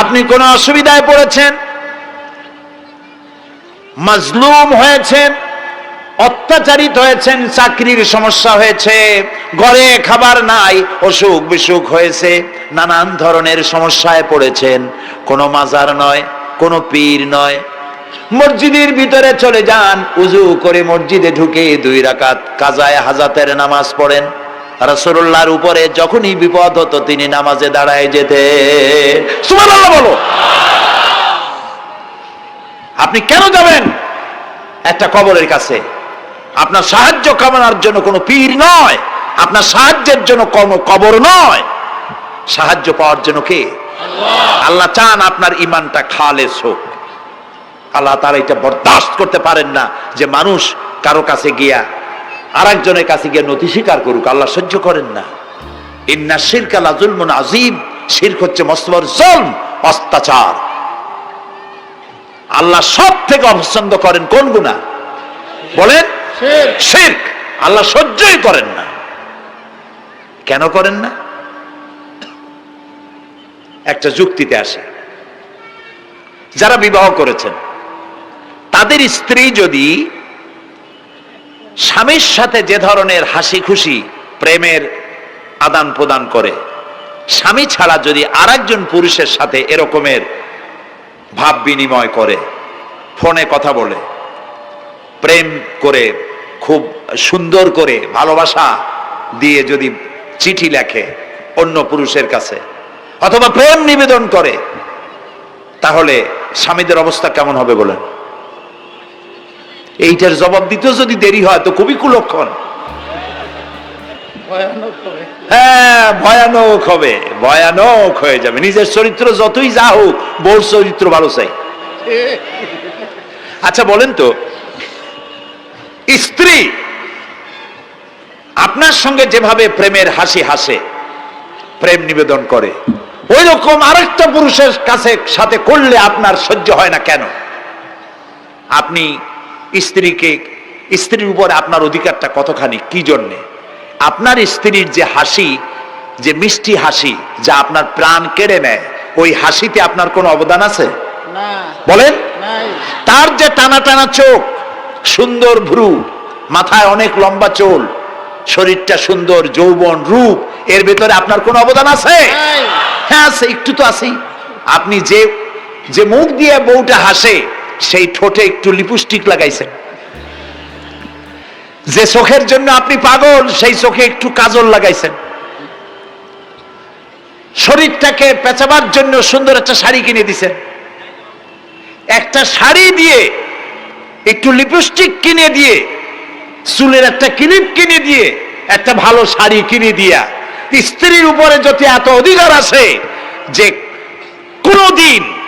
আপনি কোন অসুবিধায় পড়েছেন? মাজলুম হয়েছেন, অত্যাচারিত হয়েছেন, চাকরির সমস্যা হয়েছে, ঘরে খাবার নাই, অসুখ বিসুখ হয়েছে, নানান ধরনের সমস্যায় পড়েছেন। কোনো মাজার নয়, কোনো পীর নয়। মসজিদের ভিতরে চলে যান, উজু করে মসজিদে ঢুকে দুই রাকাত কাজায় হাজাতের নামাজ পড়েন। রাসূলুল্লাহর উপরে যখনই বিপদ হতো তিনি নামাজে দাঁড়ায় যেতে সুবহানাল্লাহ বলো। আপনি কেন যাবেন? একটা কবরের কাছে। আপনার সাহায্য কামনার জন্য কোনো পীর নয়। আপনার সাহায্যের জন্য কোনো কবর নয়। সাহায্য পাওয়ার জন্য কে? আল্লাহ। চান আপনার ইমানটা খালেস হোক। আল্লাহ তারা এটা বরদাস্ত করতে পারেন না যে মানুষ কারও কাছে গিয়া আর একজনের কাছে গিয়ে নথি স্বীকার করুক আল্লাহ সহ্য করেন না। ইন্না শিরক আলা জুলমুন আজিম শিরক হচ্ছে মস্তবর জলম অত্যাচার। আল্লাহ সব থেকে অপছন্দ করেন কোন গুণা বলেন শিরক। আল্লাহ সহ্যই করেন না। কেন করেন না? একটা যুক্তিতে আসে। যারা বিবাহ করেছেন তাদের স্ত্রী যদি স্বামীর সাথে যে ধরনের হাসি খুশি প্রেমের আদান প্রদান করে, স্বামী ছাড়া যদি আরেকজন পুরুষের সাথে এরকমের ভাব বিনিময় করে, ফোনে কথা বলে, প্রেম করে, খুব সুন্দর করে ভালোবাসা দিয়ে যদি চিঠি লেখে অন্য পুরুষের কাছে, অথবা প্রেম নিবেদন করে, তাহলে স্বামীদের অবস্থা কেমন হবে বলেন? এইটার জবাব দিতেও যদি দেরি হয় তো খুবই কুলক্ষণ। হ্যাঁ ভয়ানক হবে ভয়ানক হয়ে যাবে। নিজের চরিত্র যতই যা হোক বউর চরিত্র ভালো চাই। আচ্ছা বলেন তো স্ত্রী আপনার সঙ্গে যেভাবে প্রেমের হাসি হাসে প্রেম নিবেদন করে ওই রকম আরেকটা পুরুষের কাছে সাথে করলে আপনার সহ্য হয় না কেন? আপনি স্ত্রীকে স্ত্রীর উপরে আপনার অধিকারটা কতখানি? কি জন্যে? আপনার স্ত্রীর যে হাসি যে মিষ্টি হাসি যা আপনার প্রাণ কেড়ে নেয় ওই হাসিতে আপনার কোনো অবদান আছে? বলেন? তার যে টানা টানা চোখ সুন্দর ভ্রু মাথায় অনেক লম্বা চুল শরীরটা সুন্দর যৌবন রূপ এর ভেতরে আপনার কোনো অবদান আছে? হ্যাঁ আছে একটু তো আছেই। আপনি যে যে মুখ দিয়ে বউটা হাসে সেই ঠোঁটে একটু লিপস্টিক লাগাইছেন। যে চোখের জন্য আপনি পাগল, সেই চোখে একটু কাজল লাগাইছেন। শরীরটাকে পেঁচাবার জন্য সুন্দর একটা শাড়ি কিনে দিছেন। একটা শাড়ি দিয়ে একটু লিপস্টিক কিনে দিয়ে, চুলের একটা ক্লিপ কিনে দিয়ে, একটা ভালো শাড়ি কিনে দিয়া, স্ত্রীর উপরে যদি এত অধিকার আছে যে কোনদিন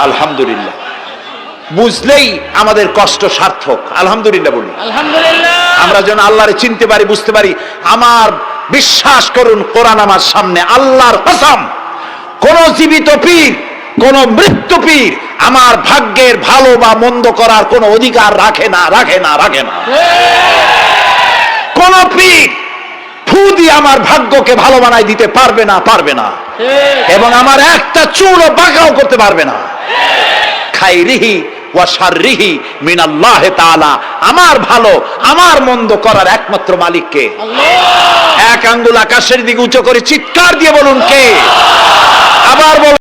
আলহামদুলিল্লাহ। বুঝলেই আমাদের কষ্ট সার্থক। আলহামদুলিল্লাহ বলি। আলহামদুলিল্লাহ। আমরা যেন আল্লাহরে চিনতে পারি বুঝতে পারি আমার বিশ্বাস করুন কোরআন আমার সামনে আল্লাহর কসম কোন জীবিত পীর কোন মৃত্যু পীর আমার ভাগ্যের ভালো বা মন্দ করার কোনো অধিকার রাখে না রাখে না রাখে না। কোন পীর ফু দিয়ে আমার ভাগ্যকে ভালো বানাই দিতে পারবে না পারবে না। এবং আমার একটা চুলও বাঁকাও করতে পারবে না। খাইরিহি ওয়াশারিহি মিনাল্লাহ তাআলা। আমার ভালো আমার মন্দ করার একমাত্র মালিক মালিককে এক আঙ্গুল আকাশের দিকে উঁচু করে চিৎকার দিয়ে বলুন কে? আবার বলুন